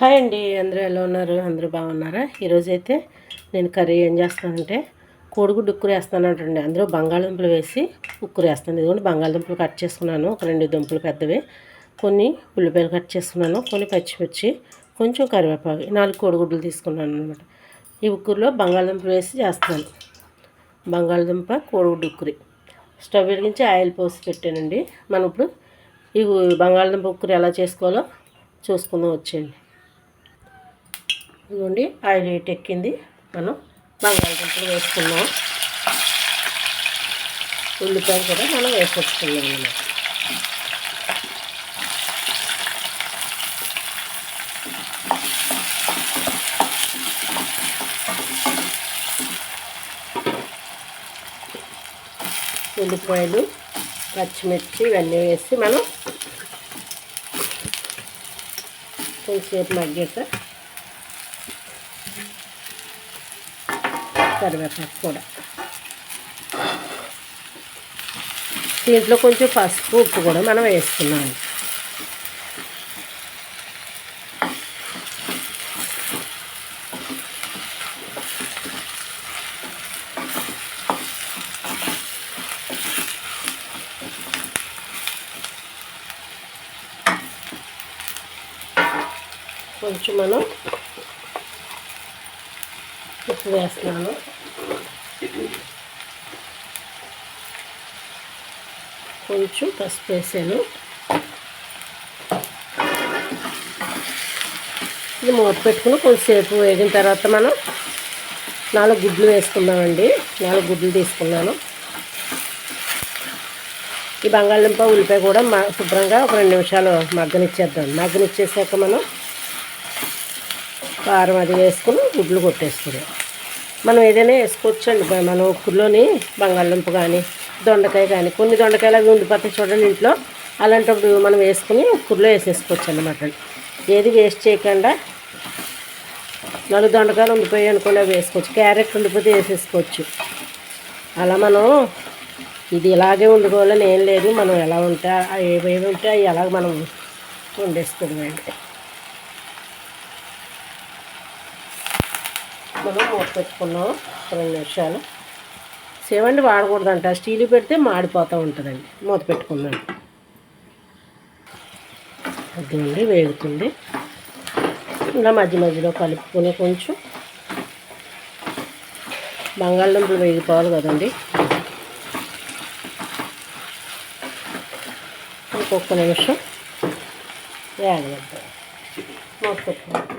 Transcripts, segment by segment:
Hi అండి అందరూ ఎలా ఉన్నారు? అందరూ బాగున్నారా? ఈరోజైతే నేను కర్రీ ఏం చేస్తానంటే కోడిగుడ్డు ఉక్కురు వేస్తానంటండి అందులో బంగాళదుంపలు వేసి ఉక్కురు వేస్తాను. ఇదిగోండి బంగాళదుంపలు కట్ చేసుకున్నాను. ఒక రెండు దుంపలు పెద్దవి. కొన్ని ఉల్లిపాయలు కట్ చేసుకున్నాను. కొన్ని పచ్చిమిర్చి కొంచెం కరివేపాకు. నాలుగు కోడిగుడ్లు తీసుకున్నాను అనమాట ఈ ఉక్కురులో బంగాళదుంపలు వేసి చేస్తాను. బంగాళదుంప కోడిగుడ్డు ఉక్కురి స్టవ్ వెలిగించి ఆయిల్ పోసి పెట్టానండి. మనం ఇప్పుడు ఈ బంగాళదుంప ఉక్కురు ఎలా చేసుకోవాలో చూసుకుందాం వచ్చేయండి. ఇదిగోండి ఆయిల్ హీట్ ఎక్కింది. మనం బంగాళదుంపలు వేసుకున్నాం ఉల్లిపాయలు కూడా మనం వేసేసుకున్నాం అన్నమాట. ఉల్లిపాయలు పచ్చిమిర్చి ఇవన్నీ వేసి మనం కొంచెంసేపు మగ్గాక కరివేపాకు కూడా. దీంట్లో కొంచెం పసుపు ఉప్పు కూడా మనం వేసుకున్నాం కొంచెం మనం ఉప్పు వేస్తున్నాను. కొంచెం పసుపు వేసాను. ఇది మూత పెట్టుకుని కొంచెంసేపు వేగిన తర్వాత మనం నాలుగు గుడ్లు వేసుకుందామండి. నాలుగు గుడ్లు తీసుకున్నాను. ఈ బంగాళదుంప ఉల్లిపాయ కూడా మా శుభ్రంగా ఒక రెండు నిమిషాలు మగ్గనిచ్చేద్దాం. మగ్గనిచ్చేసాక మనం కారం అది వేసుకుని గుడ్లు కొట్టేసుకున్నాం. మనం ఏదైనా వేసుకోవచ్చు అండి మన ఉక్కులోని బంగాళదుంప కానీ దొండకాయ కానీ కొన్ని దొండకాయలు అవి ఉండిపోతాయి చూడండి ఇంట్లో. అలాంటప్పుడు మనం వేసుకుని ఉక్కులో వేసేసుకోవచ్చు అన్నమాట. ఏది వేస్ట్ చేయకుండా నలుగు దొండకాయలు ఉండిపోయాయి అనుకోండి అవి వేసుకోవచ్చు. క్యారెట్ ఉండిపోతే వేసేసుకోవచ్చు. అలా మనం ఇది ఇలాగే వండుకోవాలని ఏం లేదు. మనం ఎలా ఉంటే ఏమేమి ఉంటే అవి ఎలాగ మనం వండేసుకోవడం మనం మూత పెట్టుకున్నాం. రెండు నిమిషాలు. సేవండి వాడకూడదంట. స్టీల్ పెడితే మాడిపోతూ ఉంటుందండి. మూత పెట్టుకుందాం అదండి వేగుతుంది. ఇలా మధ్య మధ్యలో కలుపుకొని కొంచెం బంగాళదుంపలు వేగిపోవాలి కదండి. ఇంకొక నిమిషం వేగనిద్దాం మూత పెట్టుకోండి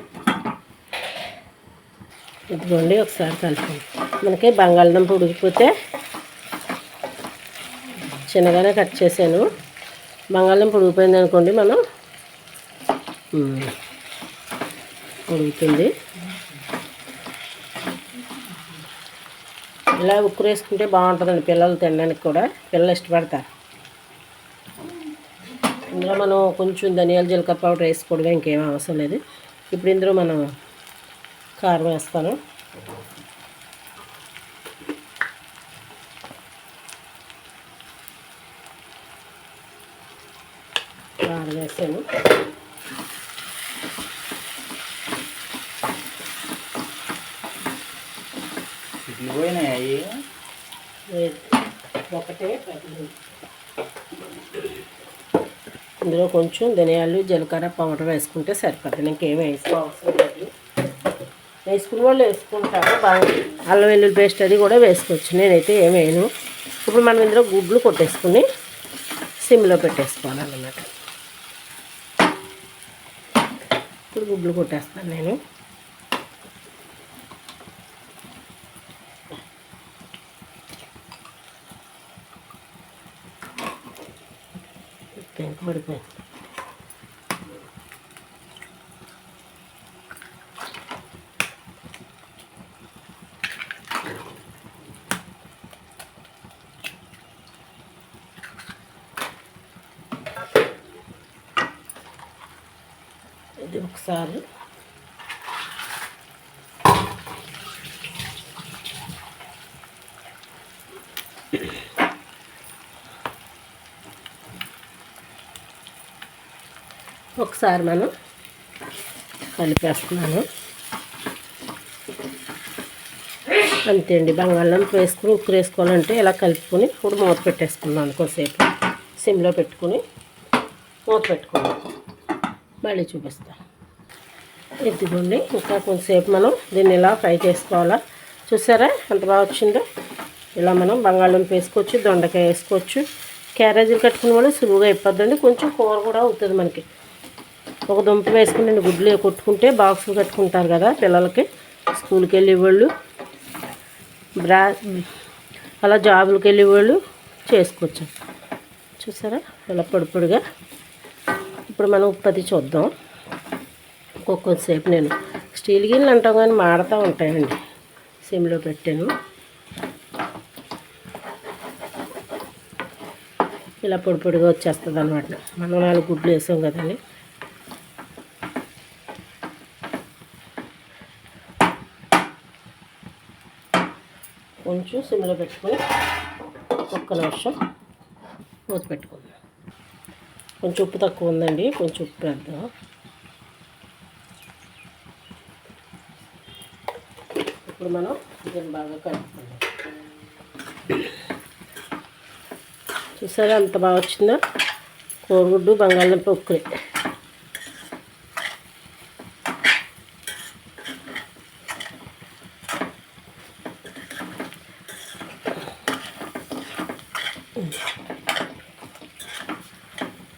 ఇదిగోండి ఒకసారి కలుపుకోండి మనకి బంగాళదుంప ఉడికిపోతే చిన్నగానే కట్ చేశాను. బంగాళదుంప ఉడికిపోయింది అనుకోండి మనం ఉడుకుతుంది. ఇలా ఉక్కు వేసుకుంటే బాగుంటుందండి పిల్లలు తినడానికి కూడా. పిల్లలు ఇష్టపడతారు. ఇందులో మనం కొంచెం ధనియాల జీలకర్ర పౌడర్ వేసుకోవడం ఇంకేం అవసరం లేదు. ఇప్పుడు ఇందులో మనం కారం వేస్తాను. కారం వేసాను పోయినాయి ఒకటే ఇందులో కొంచెం ధనియాలు జీలకర్ర పౌడర్ వేసుకుంటే సరిపోతుంది ఇంకేం వేసుకో అవసరం లేదు. వేసుకున్న వాళ్ళు వేసుకుంటారు. బాగా అల్లం వెల్లుల్లి పేస్ట్ అది కూడా వేసుకోవచ్చు. నేనైతే ఏం వేయను. ఇప్పుడు మనం ఇందులో గుడ్లు కొట్టేసుకుని సిమ్లో పెట్టేసుకోవాలన్నమాట. ఇప్పుడు గుడ్లు కొట్టేస్తాను నేను. పెంక పడిపోయింది ఇది ఒకసారి. ఒకసారి మనం కలిపేస్తున్నాను. అంతే అండి బంగాళం వేసుకుని ఉక్కు వేసుకోవాలంటే ఇలా కలుపుకొని ఇప్పుడు మూత పెట్టేసుకున్నాను కొద్దిసేపు. సిమ్లో పెట్టుకుని మూత పెట్టుకున్నాను మళ్ళీ చూపిస్తాను ఇదిగోండి ఇంకా కొంచెంసేపు మనం దీన్ని ఇలా ఫ్రై చేసుకోవాలా? చూసారా? ఎంత బాగా వచ్చిందో? ఇలా మనం బంగాళదుంప వేసుకోవచ్చు దొండకాయ వేసుకోవచ్చు. క్యారేజీలు కట్టుకునే వాళ్ళు సులువుగా అయిపోద్దండి. కొంచెం కూర కూడా అవుతుంది మనకి. ఒక దుంప వేసుకుని గుడ్లు కొట్టుకుంటే బాక్సులు కట్టుకుంటారు కదా పిల్లలకి. స్కూల్కి వెళ్ళేవాళ్ళు బ్రా అలా జాబులకి వెళ్ళేవాళ్ళు చేసుకోవచ్చు. చూసారా? ఇలా పొడిపొడిగా ఇప్పుడు మనం ఉత్పత్తి చూద్దాం. కొంచెంసేపు నేను స్టీల్ గిన్నెలు అంటాం కానీ మాడుతూ ఉంటాయండి. సిమ్లో పెట్టాను. ఇలా పొడి పొడిగా వచ్చేస్తుంది అనమాట మనం నాలుగు గుడ్లు వేసాం కదండి. కొంచెం సిమ్లో పెట్టుకొని ఒక్క నిమిషం మూత పెట్టుకుందాం. కొంచెం ఉప్పు తక్కువ ఉందండి. కొంచెం ఉప్పు వేద్దాం. ఇప్పుడు మనం దీన్ని బాగా కలుపుకుందాం. చూసారా అంత బాగా వచ్చిందో? కోరుగుడ్డు బంగాళదుంప ఉక్కురే.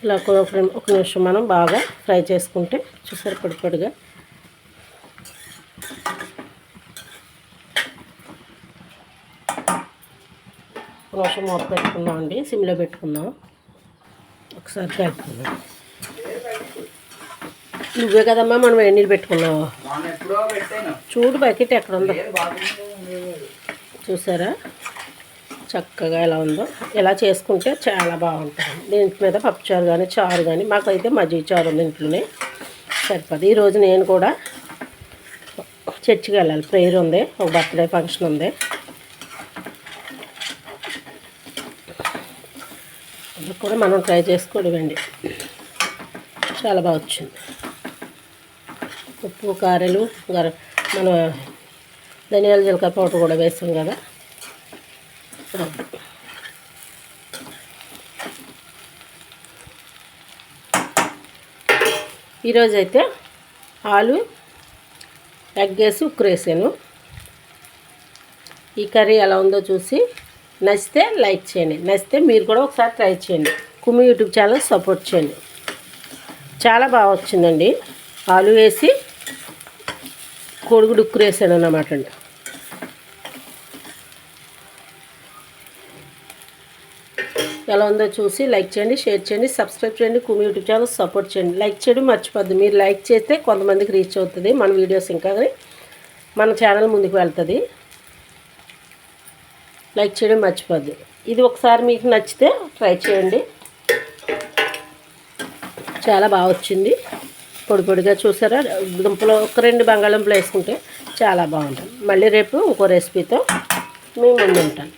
ఇలా ఒక ఒక నిమిషం మనం బాగా ఫ్రై చేసుకుంటే చూసారు పొడి పొడిగా నిమిషం మూత పెట్టుకుందాం అండి సిమ్లో పెట్టుకుందాం. ఒకసారి కలుపుకుందాం నువ్వే కదమ్మా మనం వేడి నీళ్ళు పెట్టుకున్నావు? చూడు బకెట్ ఎక్కడ ఉందో. చూసారా? చక్కగా ఎలా ఉందో. ఇలా చేసుకుంటే చాలా బాగుంటుంది. దీంట్ మీద పప్పుచారు కానీ చారు కానీ మాకైతే మజ్జిగ చారు ఉంది ఇంట్లోనే. సరిపోదు. ఈరోజు నేను కూడా చర్చికి వెళ్ళాలి. ప్రేయర్ ఉంది. ఒక బర్త్డే ఫంక్షన్ ఉంది. కూడా మనం ట్రై చేసుకోవడమండి. చాలా బాగా వచ్చింది. ఉప్పు కారెలు గర మన ధనియాల జీలకర్ర పౌడర్ కూడా వేస్తాం కదా. ఈరోజైతే ఆలు ఎగ్ వేసి ఉక్కురు వేసాను ఈ కర్రీ ఎలా ఉందో చూసి నచ్చితే లైక్ చేయండి. నచ్చితే మీరు కూడా ఒకసారి ట్రై చేయండి. కుమ్మి యూట్యూబ్ ఛానల్ సపోర్ట్ చేయండి. చాలా బాగా వచ్చిందండి. ఆలు వేసి కోడిగుడు డుక్కు వేసాను అన్నమాట అండి. ఎలా ఉందో చూసి లైక్ చేయండి షేర్ చేయండి సబ్స్క్రైబ్ చేయండి కుమి యూట్యూబ్ ఛానల్ సపోర్ట్ చేయండి. లైక్ చేయడం మర్చిపోద్దు. మీరు లైక్ చేస్తే కొంతమందికి రీచ్ అవుతుంది. మన వీడియోస్ ఇంకా మన ఛానల్ ముందుకు వెళ్తుంది. లైక్ చేయడం మర్చిపోద్దు. ఇది ఒకసారి మీకు నచ్చితే ట్రై చేయండి. చాలా బాగా వచ్చింది. పొడి పొడిగా చూసారా? దుంపలు ఒక రెండు బంగాళంపులు వేసుకుంటే చాలా బాగుంటుంది. మళ్ళీ రేపు ఇంకో రెసిపీతో మేము ముందు ఉంటాను